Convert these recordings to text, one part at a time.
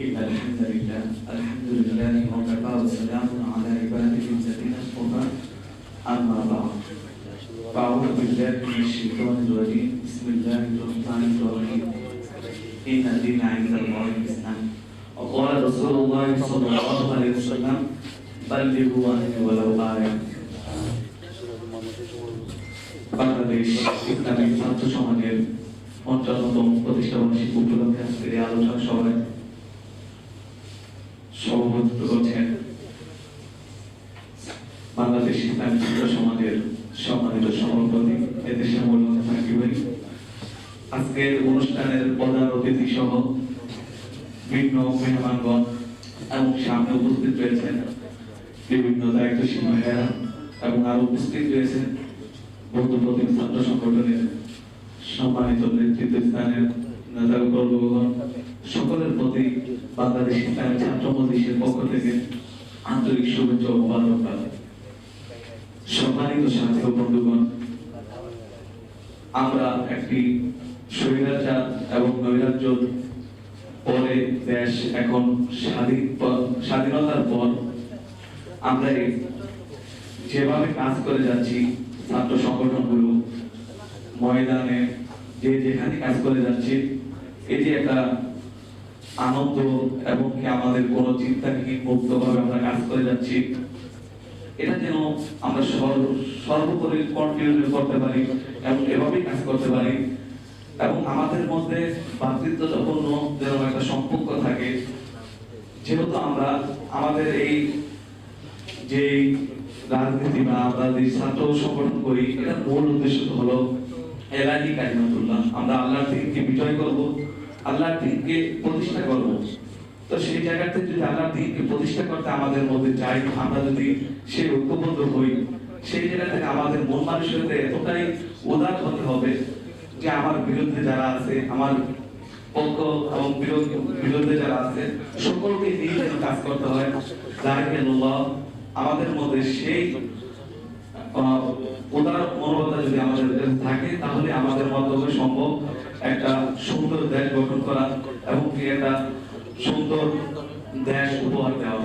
إن الحمد لله الحمد لله وكفى وسلام على عباده الذين اصطفى أما بعد فأعوذ بالله من الشيطان الرجيم بسم الله الرحمن الرحيم إن الدين عند الله الإسلام وقال رسول الله صلى الله عليه وسلم بلغوا عني ولو آية Bangladesh Islamic ছাত্র সমাজের পঞ্চান্নতম প্রতিষ্ঠা বার্ষিক উপলক্ষে আজকের এই আলোচনা সভায় বাংলাদেশ ইসলামিক ছাত্র সমাজের সম্মানিত সভাপতি এদেশের মৌলানা সাকিব আজকের অনুষ্ঠানের প্রধান অতিথি সহ বিভিন্ন মেহমানগণ এবং সামনে উপস্থিত রয়েছেন বিভিন্ন দায়িত্বশীল ভাইয়েরা এবং আরও উপস্থিত রয়েছেন বন্ধু প্রতিম ছাত্র সংগঠনের সম্মানিত নেতৃত্ব স্থানের নেতাগণ সকলের প্রতি বাংলাদেশ ইসলামী ছাত্র মজলিসের পক্ষ থেকে আন্তরিক শুভেচ্ছা ও মোবারকবাদ সম্মানিত সাথী বন্ধুগণ, আমরা একটি স্বৈরাচার এবং নৈরাজ্য পরে দেশ এখন স্বাধীন স্বাধীনতার পর আমরা যেভাবে কাজ করে যাচ্ছি, ছাত্র সংগঠনগুলো, ময়দানে যে যেখানে কাজ করে যাচ্ছে, এটি একটা আনন্দ এবং কি আমাদের কোনো চিন্তাহীন মুক্ত ভাবে আমরা কাজ করে যাচ্ছি। এটা যেন আমরা সর্বোপরি কন্টিনিউ করতে পারি এবং এভাবেই কাজ করতে পারি। এবং আমাদের মধ্যে ভাতৃত্বপূর্ণ যেন একটা সম্পর্ক থাকে, যেহেতু আমরা আমাদের এই যে রাজনীতি বা আমরা যে ছাত্র সংগঠন করি, এটা মূল উদ্দেশ্য হলো এলাহি কালিমাতুল্লাহ আমরা আল্লাহর দিনকে বিজয় করব, আল্লাহর দিনকে প্রতিষ্ঠা করব। তো সেই জায়গাতে যদি আল্লাহর দিনকে প্রতিষ্ঠা করতে আমাদের মধ্যে চাই আমরা যদি সেই ঐক্যবদ্ধ হই, সেই জায়গা থেকে আমাদের মন মানসিকতা এতটাই উদার হতে হবে যে আমার বিরুদ্ধে যারা আছে, আমার পক্ষ এবং বিরুদ্ধে যারা আছে, সকলকে নিয়ে যেন কাজ করতে হয়। লাহিল্লাহ আমাদের মধ্যে সেই উদার যদি আমাদের থাকে, তাহলে আমাদের মাধ্যমে সম্ভব একটা সুন্দর দেশ গঠন করা এবং একটা সুন্দর দেশ উপহার দেওয়া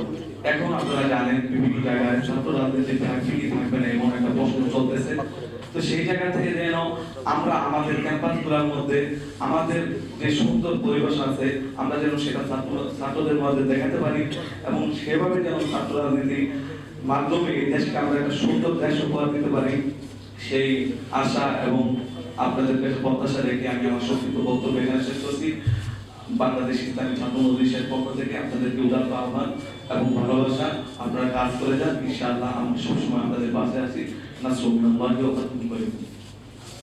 এখন আপনারা জানেন বিভিন্ন জায়গায় ছাত্র রাজনীতি থাকবে কি থাকবে না, এমন একটা প্রশ্ন চলতেছে। তো সেই জায়গা থেকে যেন আমরা আমাদের ক্যাম্পাসগুলোর মধ্যে আমাদের যে সুন্দর পরিবেশ আছে, আমরা যেন সেটা ছাত্র ছাত্রদের মধ্যে দেখাতে পারি এবং সেভাবে যেন ছাত্র রাজনীতি মাধ্যমে এই দেশকে আমরা একটা সুন্দর দেশ উপহার দিতে পারি, সেই আশা এবং আপনাদের কাছে প্রত্যাশা রেখে আমি আমার সংক্ষিপ্ত বক্তব্য এখানে শেষ করছি। বাংলাদেশ ইসলামী ছাত্র পক্ষ থেকে আপনাদেরকে উদাত্ত আহ্বান এবং ভালোবাসা। আপনারা কাজ করে যান, ইনশাআল্লাহ আমি সবসময় আপনাদের পাশে আছি। ওয়া বারাকাতুহু